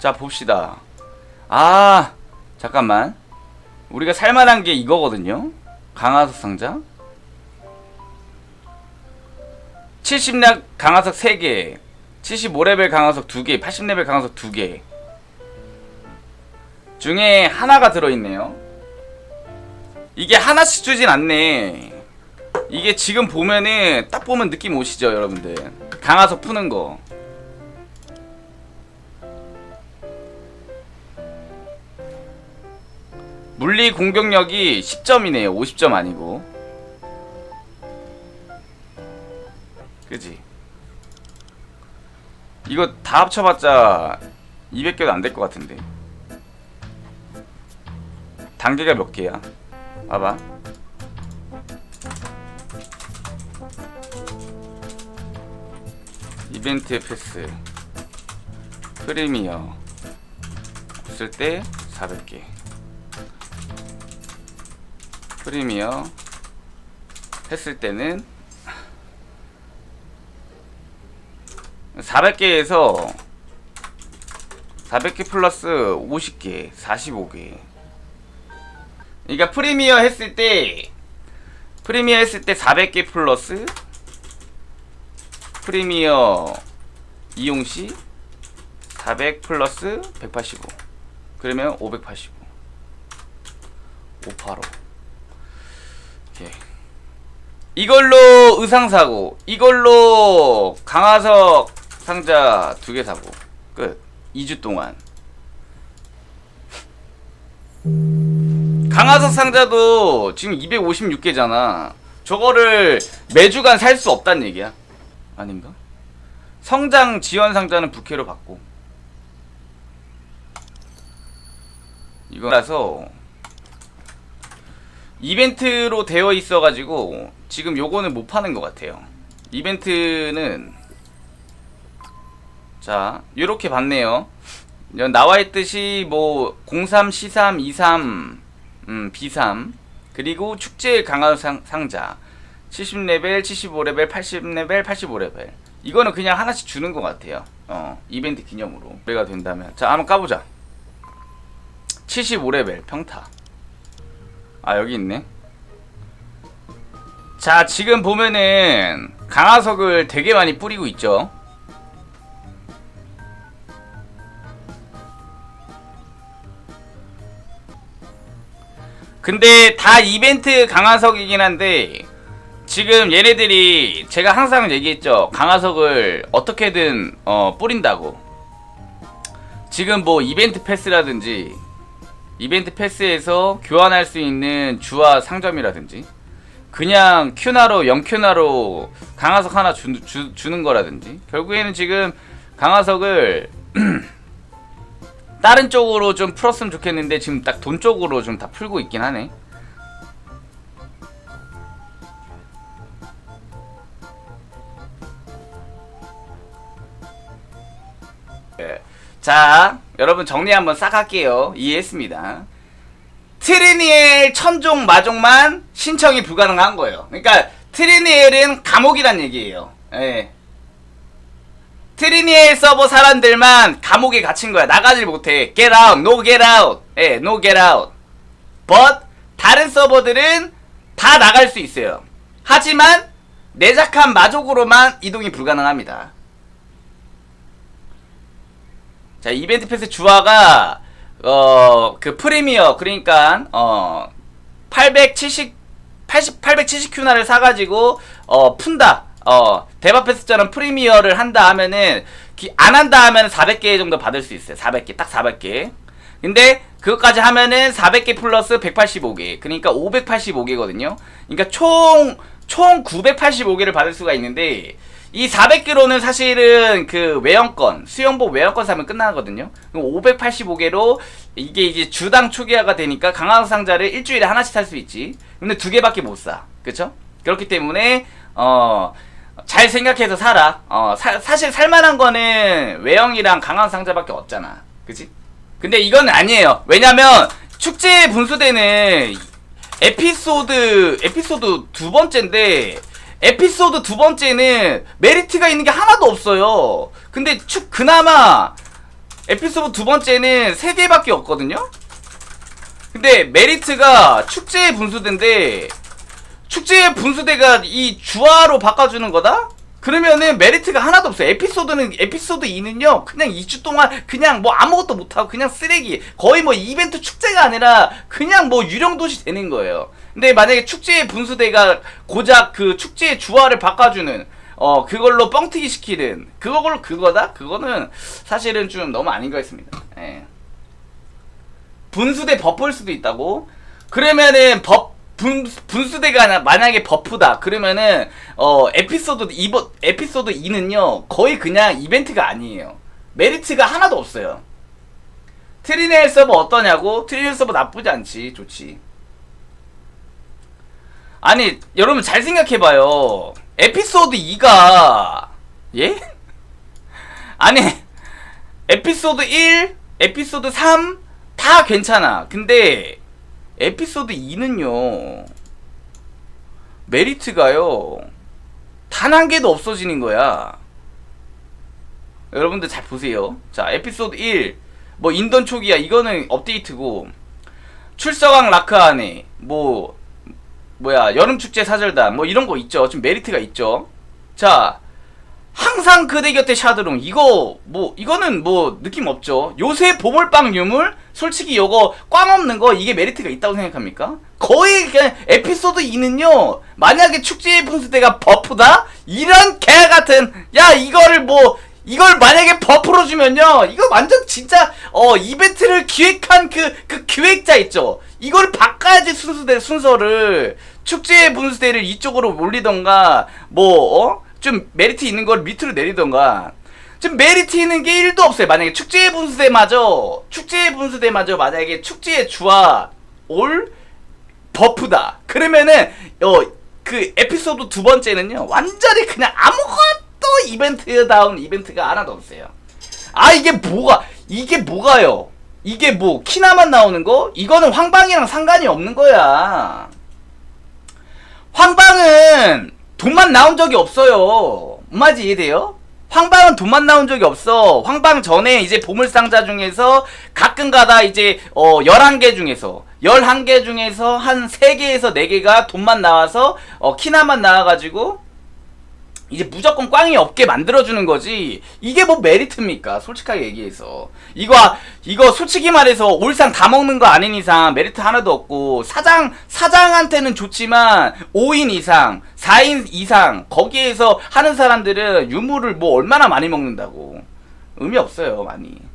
자 봅시다. 아 잠깐만. 우리가 살만한 게 이거거든요. 강화석 상자. 70렙 강화석 3개. 75레벨 강화석 2개. 80레벨 강화석 2개. 중에 하나가 들어있네요. 이게 하나씩 주진 않네. 이게 지금 보면은 딱 보면 느낌 오시죠 여러분들? 강화석 푸는 거 물리 공격력이 10점이네요. 50점 아니고. 그지? 이거 다 합쳐봤자 200개도 안 될 것 같은데. 단계가 몇 개야? 봐봐. 이벤트 패스. 프리미어. 없을 때 400개 프리미어 했을 때는 400개에서 400개 플러스 50개 45개. 그러니까 프리미어 했을 때 프리미어 했을 때 400개 플러스 프리미어 이용 시 400 플러스 185 그러면 585 585 이렇게 이걸로 의상 사고 이걸로 강화석 상자 두 개 사고. 끝. 2주 동안. 강화석 상자도 지금 256개잖아. 저거를 매주간 살 수 없단 얘기야. 아닌가? 성장 지원 상자는 부캐로 받고. 이거라서 이벤트로 되어 있어가지고 지금 요거는 못 파는 것 같아요. 이벤트는 자 요렇게 봤네요. 여- 나와 있듯이 뭐 03, C3, 23, 음, B3 그리고 축제 강화 상, 상자 70레벨, 75레벨, 80레벨, 85레벨 이거는 그냥 하나씩 주는 것 같아요. 어 이벤트 기념으로 배가 된다면 자 한번 까보자. 75레벨 평타 아 여기 있네. 자 지금 보면은 강화석을 되게 많이 뿌리고 있죠. 근데 다 이벤트 강화석이긴 한데 지금 얘네들이 제가 항상 얘기했죠. 강화석을 어떻게든 어, 뿌린다고. 지금 뭐 이벤트 패스라든지 이벤트 패스에서 교환할 수 있는 주화 상점이라든지 그냥 큐나로 0큐나로 강화석 하나 주, 주, 주는 거라든지 결국에는 지금 강화석을 다른 쪽으로 좀 풀었으면 좋겠는데 지금 딱 돈 쪽으로 좀 다 풀고 있긴 하네 예. 자, 여러분 정리 한번 싹 할게요. 이해했습니다. 트리니엘 천종 마종만 신청이 불가능한 거예요. 그러니까 트리니엘은 감옥이란 얘기예요. 예. 트리니엘 서버 사람들만 감옥에 갇힌 거야. 나가질 못해. Get out, no get out. 예, no get out. But 다른 서버들은 다 나갈 수 있어요. 하지만 내작한 마족으로만 이동이 불가능합니다. 자 이벤트 패스 주화가 어 그 프리미어 그러니까 어 870, 80, 870큐나를 사가지고 어 푼다. 어 대박 패스처럼 프리미어를 한다 하면은 기- 안 한다 하면 400개 정도 받을 수 있어요. 400개 딱 400개. 근데 그것까지 하면은 400개 플러스 185개. 그러니까 585개거든요. 그러니까 총 총 985개를 받을 수가 있는데 이 400개로는 사실은 그 외형권 수영복 외형권 사면 끝나거든요. 그럼 585개로 이게 이제 주당 초기화가 되니까 강화 상자를 일주일에 하나씩 살 수 있지. 근데 두 개밖에 못 사. 그쵸? 그렇기 때문에 어. 잘 생각해서 살아. 어, 사, 사실 살만한 거는 외형이랑 강화 상자밖에 없잖아. 그치? 근데 이건 아니에요. 왜냐면 축제 분수대는 에피소드 에피소드 두 번째인데 에피소드 두 번째는 메리트가 있는 게 하나도 없어요. 근데 축 그나마 에피소드 두 번째는 세 개밖에 없거든요. 근데 메리트가 축제의 분수대인데 축제의 분수대가 이 주화로 바꿔주는 거다? 그러면은 메리트가 하나도 없어요. 에피소드는 에피소드 2는요. 그냥 2주 동안 그냥 뭐 아무것도 못 하고 그냥 쓰레기. 거의 뭐 이벤트 축제가 아니라 그냥 뭐 유령 도시 되는 거예요. 근데 만약에 축제의 분수대가 고작 그 축제의 주화를 바꿔주는 어 그걸로 뻥튀기 시키는 그걸로 그거다? 그거는 사실은 좀 너무 아닌 것 같습니다. 예. 분수대 버프일 수도 있다고? 그러면은 버 분, 분수대가 나- 만약에 버프다. 그러면은 어 에피소드 2번 에피소드 2는요. 거의 그냥 이벤트가 아니에요. 메리트가 하나도 없어요. 트리넬 서버 어떠냐고? 트리넬 서버 나쁘지 않지. 좋지. 아니, 여러분 잘 생각해 봐요. 에피소드 2가 예? 아니, 에피소드 1, 에피소드 3 다 괜찮아. 근데 에피소드 2는요. 메리트가요. 단 한 개도 없어지는 거야. 여러분들 잘 보세요. 자, 에피소드 1. 뭐 인던 초기야. 이거는 업데이트고. 출서강 라크 안에 뭐 뭐야 여름 축제 사절단 뭐 이런 거 있죠. 좀 메리트가 있죠. 자, 항상 그대 곁에 샤드롱 이거 뭐 이거는 뭐 느낌 없죠. 요새 보물빵 유물 솔직히 요거 꽝 없는 거 이게 메리트가 있다고 생각합니까? 거의 그냥 에피소드 2는요 만약에 축제의 분수대가 버프다 이런 개 같은 야 이거를 뭐 이걸 만약에 버프로 주면요 이거 완전 진짜 어 이벤트를 기획한 그 그 기획자 있죠 이걸 바꿔야지 순수대 순서를 축제의 분수대를 이쪽으로 올리던가 뭐 어 좀 메리트 있는 걸 밑으로 내리던가. 지금 메리트 있는 게 1도 없어요. 만약에 축제의 분수대마저 축제의 분수대마저 만약에 축제의 주화 올 버프다. 그러면은 어 그 에피소드 두 번째는요 완전히 그냥 아무것도 이벤트다운 이벤트가 하나도 없어요. 아 이게 뭐가 이게 뭐가요? 이게 뭐 키나만 나오는 거? 이거는 황방이랑 상관이 없는 거야 황방은 돈만 나온 적이 없어요 엄마지 이해돼요? 황방은 돈만 나온 적이 없어. 황방 전에 이제 보물상자 중에서 가끔 가다 이제 어 11개 중에서 11개 중에서 한 3개에서 4개가 돈만 나와서 어 키나만 나와 가지고 이제 무조건 꽝이 없게 만들어주는 거지. 이게 뭐 메리트입니까? 솔직하게 얘기해서. 이거, 이거 솔직히 말해서 올상 다 먹는 거 아닌 이상 메리트 하나도 없고, 사장, 사장한테는 좋지만, 5인 이상, 4인 이상, 거기에서 하는 사람들은 유물을 뭐 얼마나 많이 먹는다고. 의미 없어요, 많이.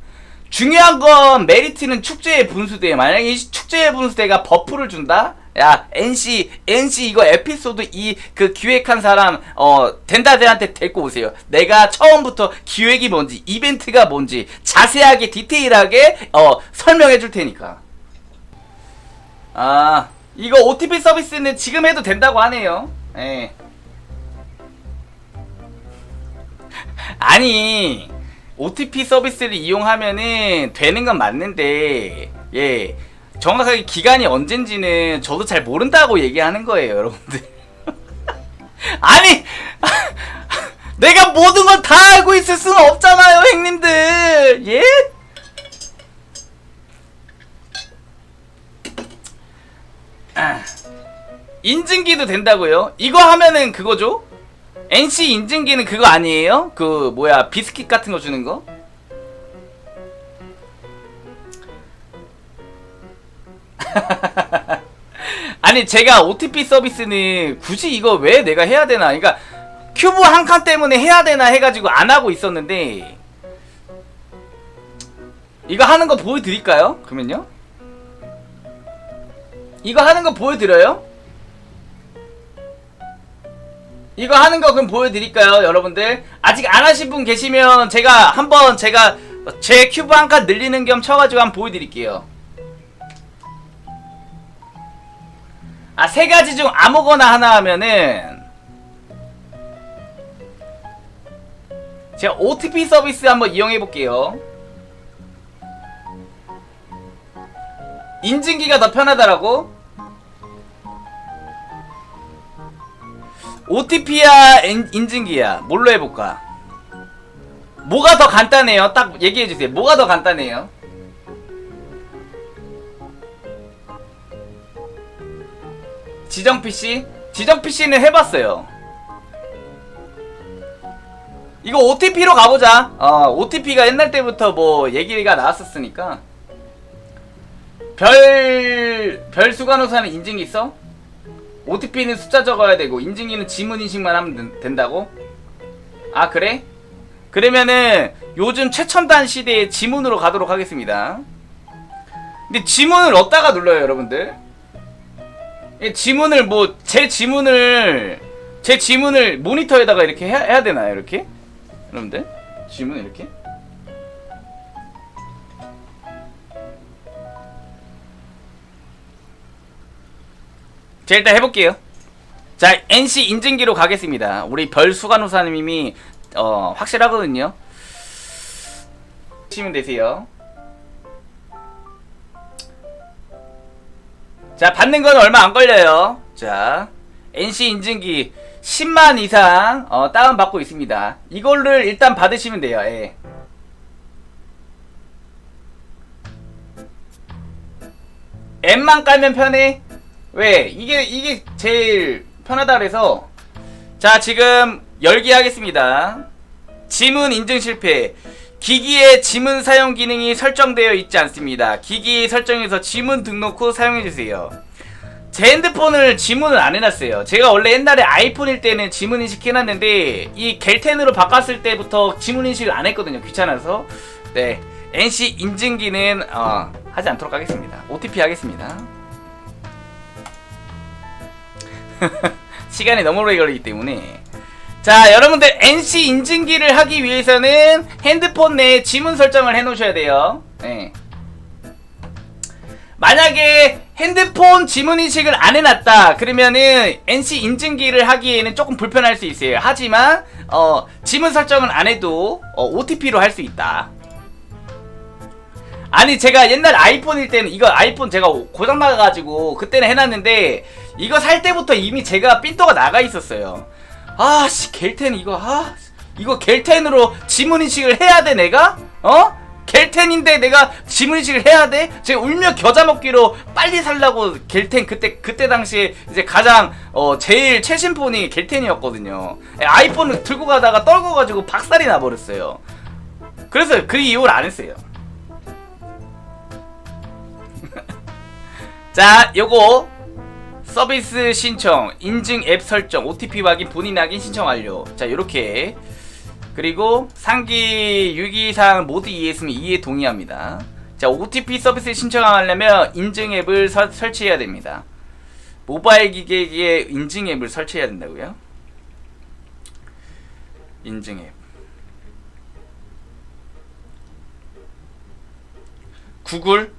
중요한 건 메리트는 축제의 분수대. 만약에 이 축제의 분수대가 버프를 준다? 야, NC, NC 이거 에피소드 2그 기획한 사람, 어, 덴다들한테 데리고 오세요. 내가 처음부터 기획이 뭔지, 이벤트가 뭔지, 자세하게, 디테일하게, 어, 설명해 줄 테니까. 아, 이거 OTP 서비스는 지금 해도 된다고 하네요. 예. 아니, OTP 서비스를 이용하면은 되는 건 맞는데, 예. 정확하게 기간이 언젠지는 저도 잘 모른다고 얘기하는 거예요, 여러분들. 아니! 내가 모든 걸 다 알고 있을 수는 없잖아요, 형님들! 예? 아, 인증기도 된다고요? 이거 하면은 그거죠? NC 인증기는 그거 아니에요? 그 뭐야 비스킷 같은 거 주는 거? 아니 제가 OTP 서비스는 굳이 이거 왜 내가 해야 되나? 그러니까 큐브 한 칸 때문에 해야 되나 해가지고 안 하고 있었는데 이거 하는 거 보여드릴까요? 그러면요? 이거 하는 거 보여드려요? 이거 하는 거 그럼 보여드릴까요, 여러분들? 아직 안 하신 분 계시면 제가 한번 제가 제 큐브 한 칸 늘리는 겸 쳐가지고 한번 보여드릴게요. 아, 세 가지 중 아무거나 하나 하면은 제가 OTP 서비스 한번 이용해 볼게요. 인증기가 더 편하다라고? OTP야 인증기야 뭘로 해볼까? 뭐가 더 간단해요? 딱 얘기해 주세요. 뭐가 더 간단해요? 지정 PC? 지정 PC는 해봤어요. 이거 OTP로 가보자. 어, OTP가 옛날 때부터 뭐 얘기가 나왔었으니까. 별, 별 수간호사는 인증이 있어? OTP는 숫자 적어야 되고, 인증기는 지문 인식만 하면 된- 된다고? 아, 그래? 그러면은 요즘 최첨단 시대의 지문으로 가도록 하겠습니다. 근데 지문을 어디다가 눌러요, 여러분들? 이 지문을 뭐 제 지문을 제 지문을 모니터에다가 이렇게 해야, 해야 되나요, 이렇게? 여러분들? 지문 이렇게? 자, 일단 해볼게요. 자, NC 인증기로 가겠습니다. 우리 별수간 호사님이 어, 확실하거든요. 치면 되세요. 자, 받는 건 얼마 안 걸려요. 자, NC 인증기 10만 이상 어, 다운받고 있습니다. 이거를 일단 받으시면 돼요. 예. 앱만 깔면 편해? 왜? 이게 이게 제일 편하다 그래서 자 지금 열기 하겠습니다. 지문 인증 실패. 기기의 지문 사용 기능이 설정되어 있지 않습니다. 기기 설정에서 지문 등록 후 사용해 주세요. 제 핸드폰을 지문을 안 해놨어요. 제가 원래 옛날에 아이폰일 때는 지문 인식 해놨는데 이 겔텐으로 바꿨을 때부터 지문 인식을 안 했거든요. 귀찮아서. 네, NC 인증기는 어, 하지 않도록 하겠습니다. OTP 하겠습니다. 시간이 너무 오래 걸리기 때문에. 자 여러분들 NC 인증기를 하기 위해서는 핸드폰 내에 지문 설정을 해 놓으셔야 돼요. 네. 만약에 핸드폰 지문 인식을 안 해놨다 그러면은 NC 인증기를 하기에는 조금 불편할 수 있어요. 하지만 어, 지문 설정을 안 해도 어, OTP로 할 수 있다 아니 제가 옛날 아이폰일 때는 이거 아이폰 제가 고장 나가지고 그때는 해놨는데 이거 살 때부터 이미 제가 삔또가 나가 있었어요. 아씨 겔텐 이거 아 이거 겔텐으로 지문 인식을 해야 돼 내가 어 겔텐인데 내가 지문 인식을 해야 돼? 제가 울며 겨자 먹기로 빨리 살라고 겔텐 그때 그때 당시에 이제 가장 어 제일 최신 폰이 겔텐이었거든요. 아이폰을 들고 가다가 떨고 가지고 박살이 나 버렸어요. 그래서 그 이후를 안 했어요. 자, 요거 서비스 신청, 인증 앱 설정, OTP 확인, 본인 확인 신청 완료. 자, 요렇게. 그리고 상기 유기사항 모두 이해했으면 이해 동의합니다. 자, OTP 서비스 신청하려면 인증 앱을 설, 설치해야 됩니다. 모바일 기기에 인증 앱을 설치해야 된다고요? 인증 앱. 구글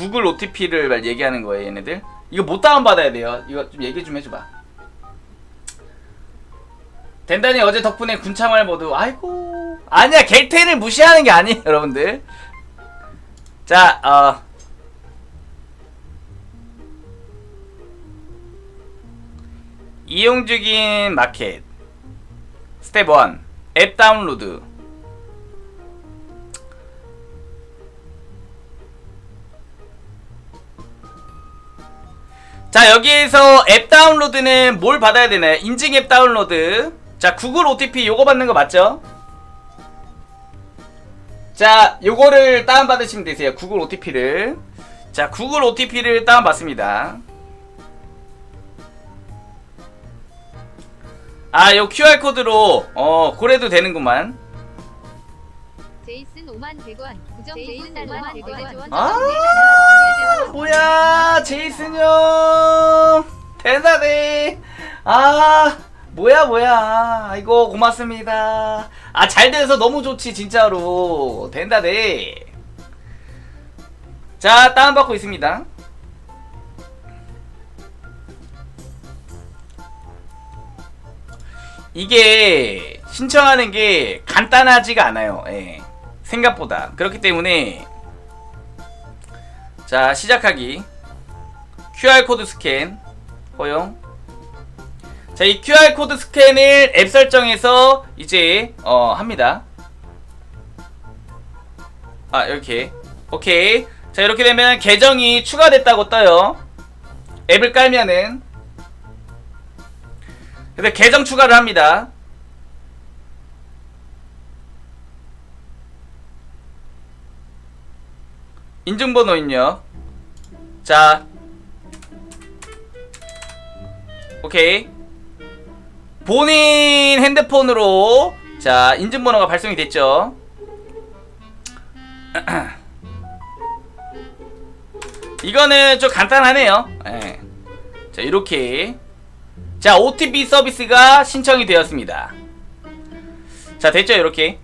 구글 OTP를 얘기하는 거예요, 얘네들. 이거 못 다운받아야 돼요. 이거 좀 얘기 좀 해줘봐. 덴단이 어제 덕분에 군참할 모두, 아이고. 아니야, 겔텐을 무시하는 게 아니에요, 여러분들. 자, 어. 이용 중인 마켓. 스텝 1. 앱 다운로드. 자 여기에서 앱 다운로드는 뭘 받아야 되나요? 인증 앱 다운로드 자 구글 OTP 요거 받는 거 맞죠? 자 요거를 다운받으시면 되세요 구글 OTP를 자 구글 OTP를 다운받습니다 아요 QR코드로 어 고래도 되는구만 제이슨 5만 100원 구정 제이슨 5만 100원 아 뭐야 제이슨 형 대단해. 아 뭐야 뭐야. 아이고 고맙습니다. 아 잘 돼서 너무 좋지 진짜로. 된다네. 자 다운받고 있습니다. 이게 신청하는 게 간단하지가 않아요. 예. 생각보다 그렇기 때문에 자 시작하기 QR코드 스캔 허용 자, 이 QR코드 스캔을 앱 설정에서 이제, 어, 합니다. 아, 이렇게. 오케이. 자, 이렇게 되면 계정이 추가됐다고 떠요. 앱을 깔면은. 그래서 계정 추가를 합니다. 인증번호 입력. 자. 오케이. 본인 핸드폰으로 자, 인증번호가 발송이 됐죠. 이거는 좀 간단하네요. 예. 자, 이렇게. 자, OTP 서비스가 신청이 되었습니다. 자, 됐죠, 이렇게.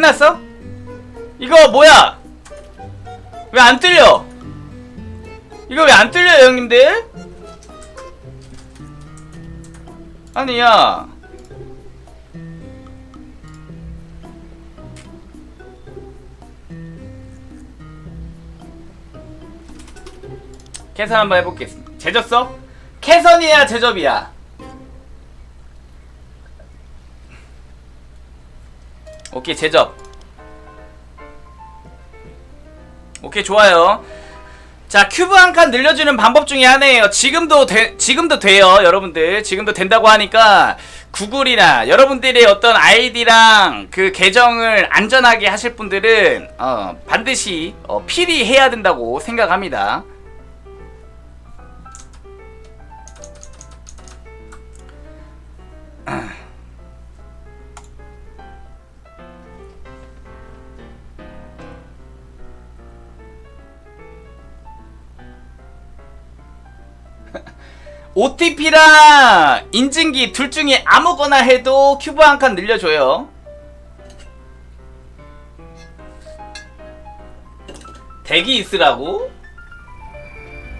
끝났어? 이거 뭐야? 왜 안 뚫려? 이거 왜 안 뚫려요, 형님들? 아니야. 계산 한번 해보겠습니다. 제졌어? 캐선이야, 제접이야? 오케이 제접. 오케이 좋아요. 자 큐브 한 칸 늘려주는 방법 중에 하나예요. 지금도 돼, 지금도 돼요 여러분들. 지금도 된다고 하니까 구글이나 여러분들의 어떤 아이디랑 그 계정을 안전하게 하실 분들은 어, 반드시 어, 필히 해야 된다고 생각합니다 OTP랑 인증기 둘 중에 아무거나 해도 큐브 한 칸 늘려줘요. 대기 있으라고?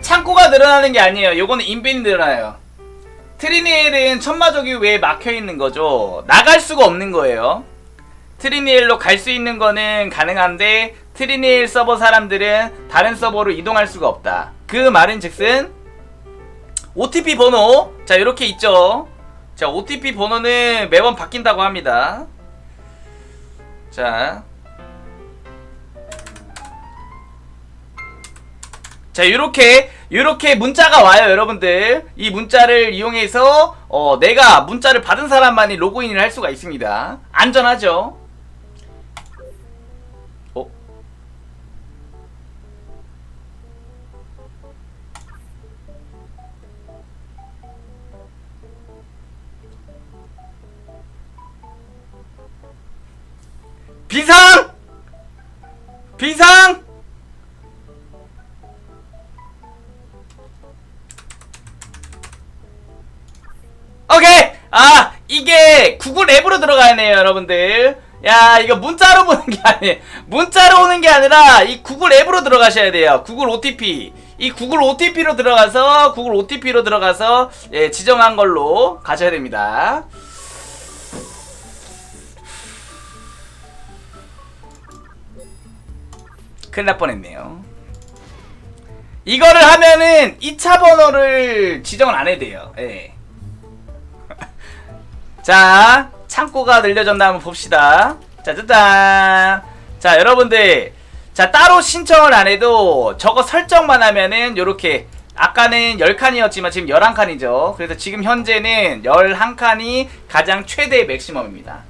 창고가 늘어나는 게 아니에요. 요거는 인벤이 늘어나요. 트리니엘은 천마족이 왜 막혀 있는 거죠? 나갈 수가 없는 거예요. 트리니엘로 갈 수 있는 거는 가능한데 트리니엘 서버 사람들은 다른 서버로 이동할 수가 없다. 그 말은 즉슨 OTP 번호 자 이렇게 있죠 자 OTP 번호는 매번 바뀐다고 합니다 자 자, 요렇게, 요렇게 문자가 와요, 여러분들. 이 문자를 이용해서, 어, 내가 문자를 받은 사람만이 로그인을 할 수가 있습니다. 안전하죠? 어? 비상! 비상! 오케이! 아, 이게 구글 앱으로 들어가네요, 여러분들. 야, 이거 문자로 보는 게 아니에요. 문자로 오는 게 아니라 이 구글 앱으로 들어가셔야 돼요. 구글 OTP. 이 구글 OTP로 들어가서 구글 OTP로 들어가서 예, 지정한 걸로 가셔야 됩니다. 큰일 날 뻔했네요. 이거를 하면은 2차 번호를 지정을 안 해도 돼요. 예. 자, 창고가 늘려졌나 한번 봅시다. 자, 짜잔. 자, 여러분들. 자, 따로 신청을 안 해도 저거 설정만 하면은 요렇게 아까는 10칸이었지만 지금 11칸이죠. 그래서 지금 현재는 11칸이 가장 최대 맥시멈입니다.